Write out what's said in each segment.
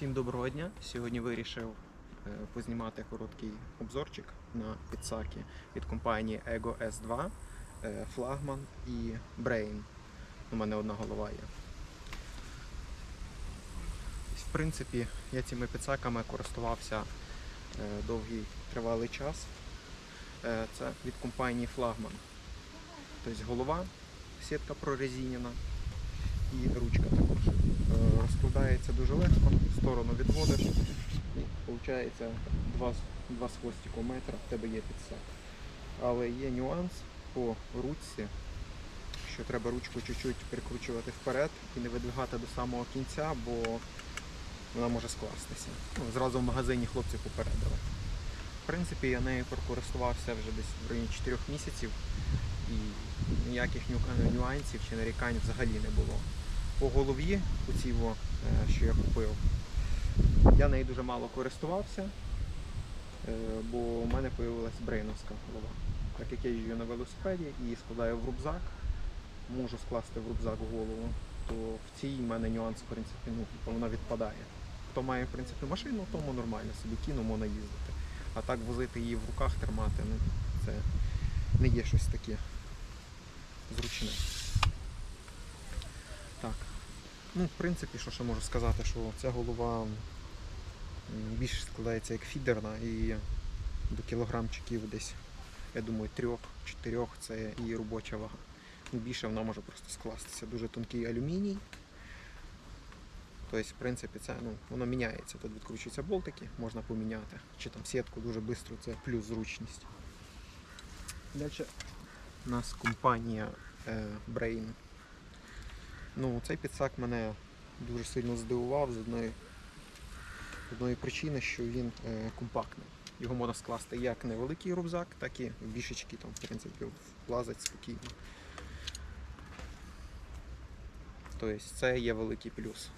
Всім доброго дня! Сьогодні вирішив е, познімати короткий обзорчик на підсаки від компанії Ego S2, е, Флагман і Brain. У мене одна голова є. В принципі, я цими підсаками користувався е, довгий тривалий час. Це від компанії Флагман. Тобто голова, сітка прорезинена і ручка також. Розкладається дуже легко, в сторону відводиш і виходить два, з- два з хвостиком метра в тебе є підсак. Але є нюанс по ручці, що треба ручку чуть-чуть прикручувати вперед і не видвигати до самого кінця, бо вона може скластися. Ну, зразу в магазині хлопці попередили. В принципі, я нею прокористувався вже десь в районі 4 місяців і ніяких нюансів чи нарікань взагалі не було. По голові, у цій, е, що я купив, я нею дуже мало користувався, е, бо у мене з'явилася брейновська голова. Так як я їжджу на велосипеді і складаю в рюкзак, можу скласти в рюкзак голову, то в цій в мене нюанс, в принципі, ну, типу, вона відпадає. Хто має в принципі машину, тому нормально собі кіно можна їздити. А так возити її в руках тримати, ну, це не є щось таке зручне. Так. Ну, в принципі, що ще можу сказати, що ця голова більше складається як фідерна і до кілограмчиків десь, я думаю, трьох-чотирьох це і робоча вага. Ну, більше вона може просто скластися. Дуже тонкий алюміній. Тобто, в принципі, це ну, воно міняється. Тут відкручуються болтики, можна поміняти. Чи там сітку дуже швидко, це плюс зручність. Далі у нас компанія е, Brain. Ну, цей підсак мене дуже сильно здивував з одної, з одної причини, що він е, компактний. Його можна скласти як невеликий рюкзак, так і в бішечки там, в принципі, влазить спокійно. Тобто це є великий плюс.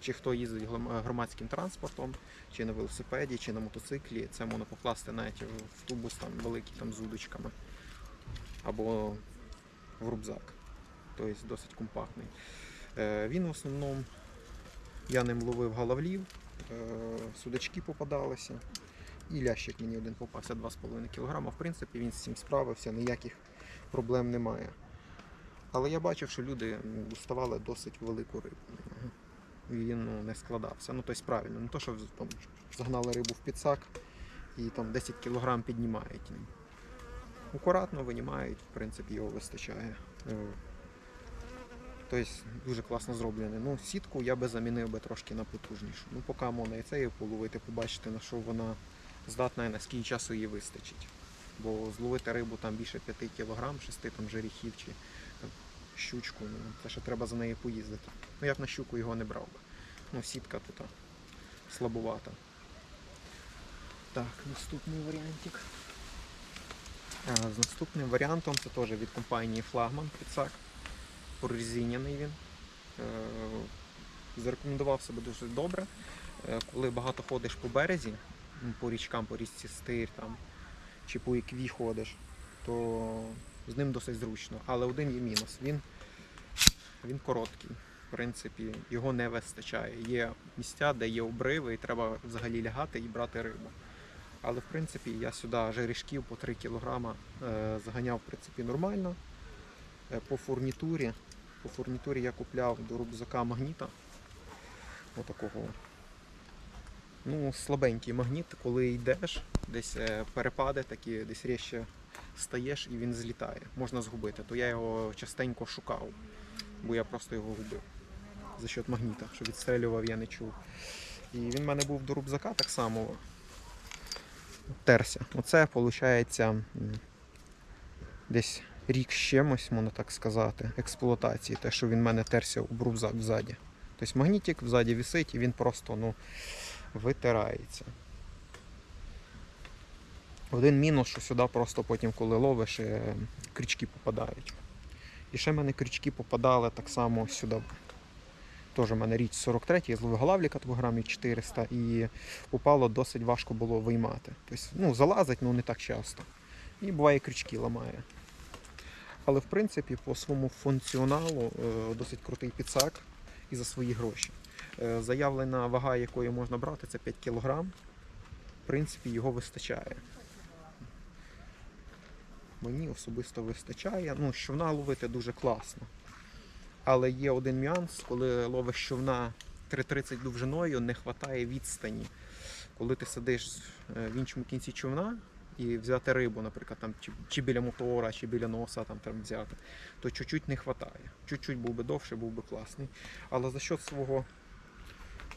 Чи хто їздить громадським транспортом, чи на велосипеді, чи на мотоциклі, це можна покласти навіть в тубус там великий там з удочками або в рюкзак. Тобто досить компактний. Е, Він в основному я ним ловив головлів, е, судачки попадалися. І лящик мені один попався 2,5 кг. В принципі, він з цим справився, ніяких проблем немає. Але я бачив, що люди доставали досить велику рибу. він ну, не складався. Ну, тобто правильно, не то, що там, загнали рибу в підсак і там 10 кг піднімають. Акуратно винімають, в принципі, його вистачає. Тобто дуже класно зроблене. Ну, сітку я би замінив би трошки на потужнішу. Ну, поки можна і це половити, побачити, на що вона здатна і на скільки часу її вистачить. Бо зловити рибу там більше 5 кг, 6 там жерехів чи там, щучку, ну, це ще треба за нею поїздити. Ну я б на щуку його не брав би. Ну, сітка тут слабувата. Так, наступний варіантик. А, З наступним варіантом це теж від компанії Флагман підсак. Прорезиняний він. Е, Зарекомендував себе дуже добре. Е, Коли багато ходиш по березі, по річкам, по річці Стир там, чи по ікві ходиш, то з ним досить зручно. Але один є мінус. Він, він короткий. В принципі, його не вистачає. Є місця, де є обриви, і треба взагалі лягати і брати рибу. Але в принципі я сюди жерешків по 3 кг е, заганяв в принципі нормально. По фурнітурі. По фурнітурі я купляв до рюкзака магніта. Отакого. Ну, слабенький магніт, коли йдеш, десь е, перепади такі, десь ріще стаєш і він злітає. Можна згубити. То я його частенько шукав, бо я просто його губив. За счет магніта, що відстрелював, я не чув. І він в мене був до рюкзака так само терся. Оце виходить десь рік з чимось, можна так сказати, експлуатації, те, що він в мене терся об рюкзак ззаді. Тобто магнітик ззаді висить і він просто ну, витирається. Один мінус, що сюди просто потім, коли ловиш, е, крючки попадають. І ще в мене крючки попадали так само сюди. Теж в мене річ 43, я зловив в грамів 400 і попало досить важко було виймати. Тобто, ну, залазить, але не так часто. І буває крючки ламає. Але в принципі по своєму функціоналу е, досить крутий підсак і за свої гроші. Е, Заявлена вага, якої можна брати, це 5 кг. В принципі, його вистачає. Мені особисто вистачає. Ну, щовна ловити дуже класно. Але є один нюанс, коли ловиш щовна 3,30 довжиною, не вистачає відстані. Коли ти сидиш е, в іншому кінці човна і взяти рибу, наприклад, там, чи, чи біля мотора, чи біля носа там, там взяти, то чуть-чуть не вистачає. Чуть-чуть був би довше, був би класний. Але за счет свого,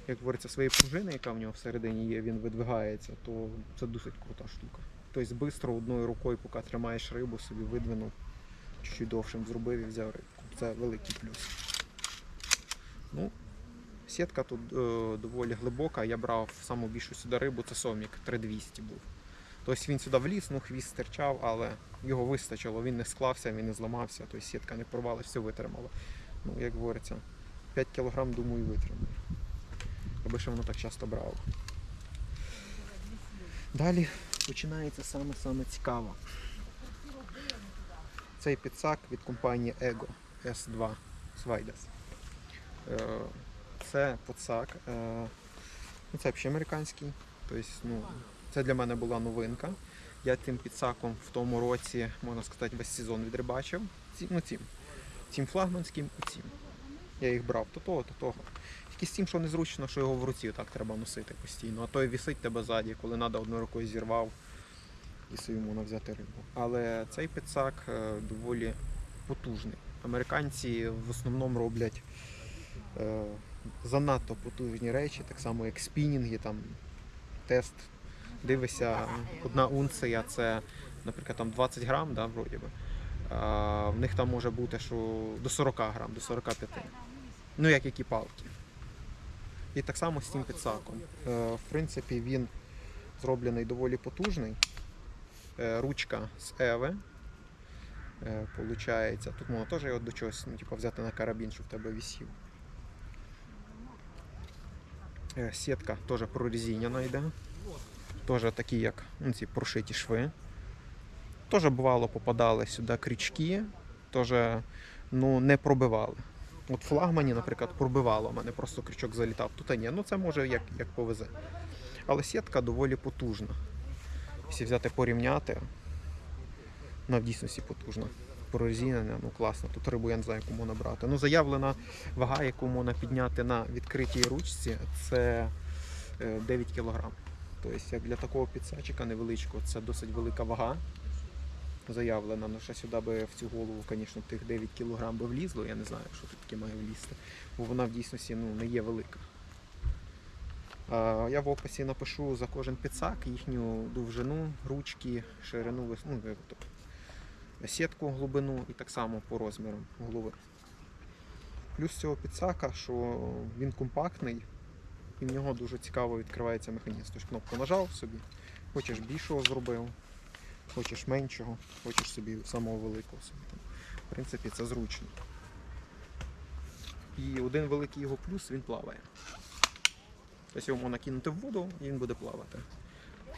як говориться, своєї пружини, яка в нього всередині є, він видвигається, то це досить крута штука. Тобто швидко одною рукою, поки тримаєш рибу, собі видвинув, чуть-чуть довшим зробив і взяв рибку. Це великий плюс. Ну, сітка тут е, доволі глибока. Я брав саму більшу сюди рибу, це сомік 3200 був. Тобто він сюди вліз, ну хвіст стирчав, але його вистачило, він не склався, він не зламався, тобто сітка не порвалася, все витримало. Ну, як говориться, 5 кг, думаю, витримає. Аби ще воно так часто брало. Далі починається саме-саме цікаво. Цей підсак від компанії Ego S2 Svaidas. Е, Це підсак. е, ну, Це взагалі американський. Тобто, ну, це для мене була новинка. Я тим підсаком в тому році, можна сказати, весь сезон відрибачив. Ці- Ну, цим. Цим флагманським і цим. Я їх брав то того, то того. Тільки з тим, що незручно, що його в руці так треба носити постійно. А той вісить тебе ззаді, коли треба одною рукою зірвав і собі можна взяти рибу. Але цей підсак е, доволі потужний. Американці в основному роблять е, занадто потужні речі, так само як спінінги, там тест. Дивишся, одна унція це, наприклад, там 20 грам, да, вроді би. А в них там може бути що до 40 грам, до 45. Ну, як які палки. І так само з цим підсаком. Е, В принципі, він зроблений доволі потужний. Е, Ручка з Еви. Е, Получається, тут можна теж його до чогось ну, типу, взяти на карабін, щоб в тебе висів. Е, Сітка теж прорезиняна йде. Теж такі, як ну, ці прошиті шви. Теж бувало попадали сюди крючки, теж ну, не пробивали. От флагмані, наприклад, пробивало, у мене просто крючок залітав. Тут ні, ну це може як, як повезе. Але сітка доволі потужна. Якщо взяти порівняти, вона в дійсності потужна. Прорезинена, ну класно. Тут рибу я не знаю, яку можна брати. Ну, заявлена вага, яку можна підняти на відкритій ручці, це е, 9 кг. Тобто, як для такого підсачика невеличкого, це досить велика вага заявлена. Ну, ще сюди би в цю голову, звісно, тих 9 кг би влізло. Я не знаю, що тут таке має влізти. Бо вона в дійсності ну, не є велика. Я в описі напишу за кожен підсак їхню довжину, ручки, ширину, ну, як то, сітку глибину і так само по розмірам голови. Плюс цього підсака, що він компактний і в нього дуже цікаво відкривається механізм. Тож кнопку нажав собі, хочеш більшого зробив, хочеш меншого, хочеш собі самого великого собі. В принципі, це зручно. І один великий його плюс він плаває. Тобто його можна кинути в воду і він буде плавати.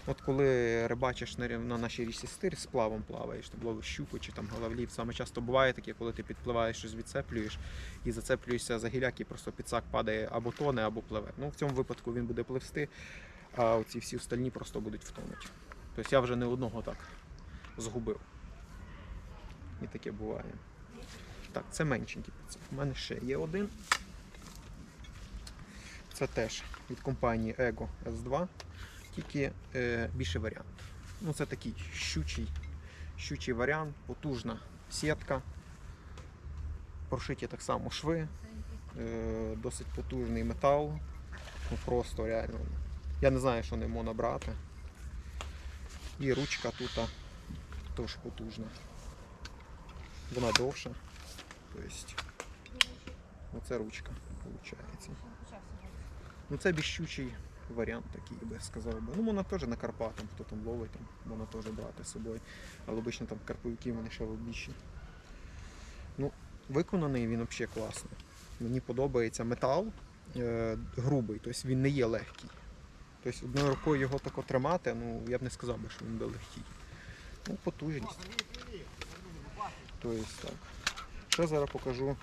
От коли рибачиш на, на нашій річці стир, з плавом плаваєш, ти ловиш щуку чи там головлів. Саме часто буває таке, коли ти підпливаєш, щось відцеплюєш і зацеплюєшся за гіляк, і просто підсак падає або тоне, або пливе. Ну, в цьому випадку він буде пливсти, а оці всі остальні просто будуть втонути. Тобто я вже не одного так згубив. І таке буває. Так, це меншенький підсак. У мене ще є один. Це теж від компанії Ego S2, тільки е, більший варіант. Ну, це такий щучий, щучий варіант, потужна сітка. Прошиті так само шви, е, досить потужний метал. Ну, просто реально. Я не знаю, що не можна брати. І ручка тут теж потужна. Вона довша. Тобто, оце ручка, виходить. Ну це більш варіант такий, я би сказав би. Ну, можна теж на Карпатам, хто там ловить, там, можна теж брати з собою. Але обично там карповики вони ще більші. Ну, виконаний він взагалі класно. Мені подобається метал е, грубий, тобто він не є легкий. Тобто одною рукою його тако тримати, ну я б не сказав би, що він би легкий. Ну, потужність. Тобто так. Ще зараз покажу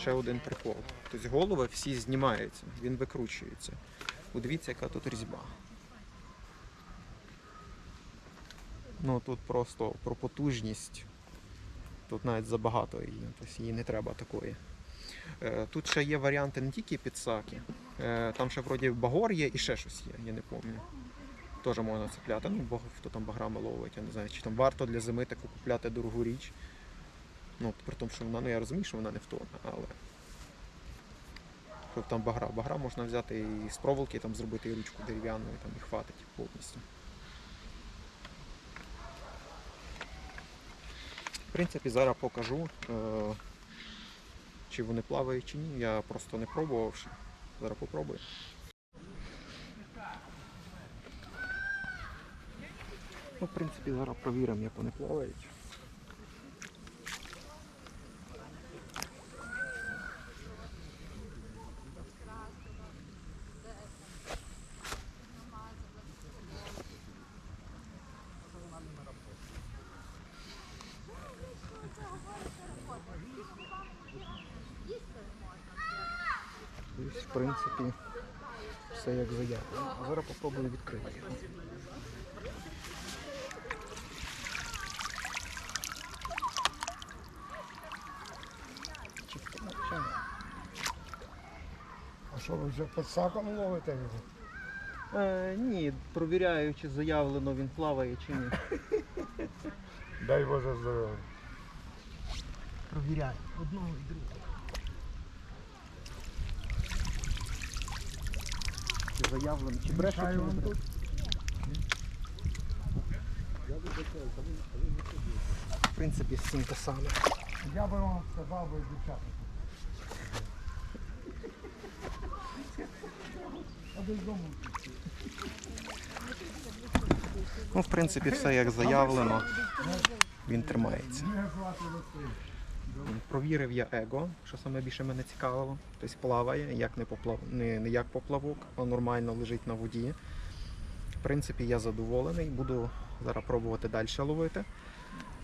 ще один прикол. Тобто голови всі знімаються, він викручується. Подивіться, яка тут різьба. Ну тут просто про потужність. Тут навіть забагато її, тобто її не треба такої. Е, Тут ще є варіанти не тільки підсаки, е, там ще вроді багор є і ще щось є, я не пам'ятаю. Теж можна цепляти. Ну, бо хто там баграми ловить, я не знаю, чи там варто для зими таку купляти дорогу річ. Ну, при тому, що вона, ну я розумію, що вона не втоне, але. Там багра. Багра можна взяти і з проволоки там зробити і ручку дерев'яну, і там і хватить повністю. В принципі, зараз покажу, е, чи вони плавають, чи ні. Я просто не пробував. Зараз попробую. Ну, в принципі, зараз провіримо, як вони плавають. Тобто, в принципі, все як заявлено. А зараз попробую відкрити його. А що ви вже під саком ловите його? Е, ні, провіряю, чи заявлено він плаває чи ні. Дай Боже здоров'я. Провіряю одного і другого. Заявлено, чи бреше, чи не вам бреше. В принципі, з цим те саме. Я би вам сказав би дівчата. Ну, в принципі, все як заявлено. Він тримається. Провірив я его, що саме більше мене цікавило. Тобто плаває, як не, поплав... не, не як поплавок, а нормально лежить на воді. В принципі, я задоволений, буду зараз пробувати далі ловити.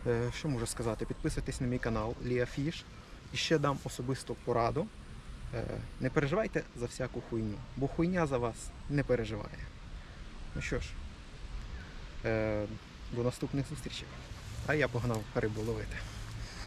Е, Що можу сказати? Підписуйтесь на мій канал Лія Фіш. І ще дам особисту пораду. Е, Не переживайте за всяку хуйню, бо хуйня за вас не переживає. Ну що ж, е, до наступних зустрічей. А я погнав рибу ловити.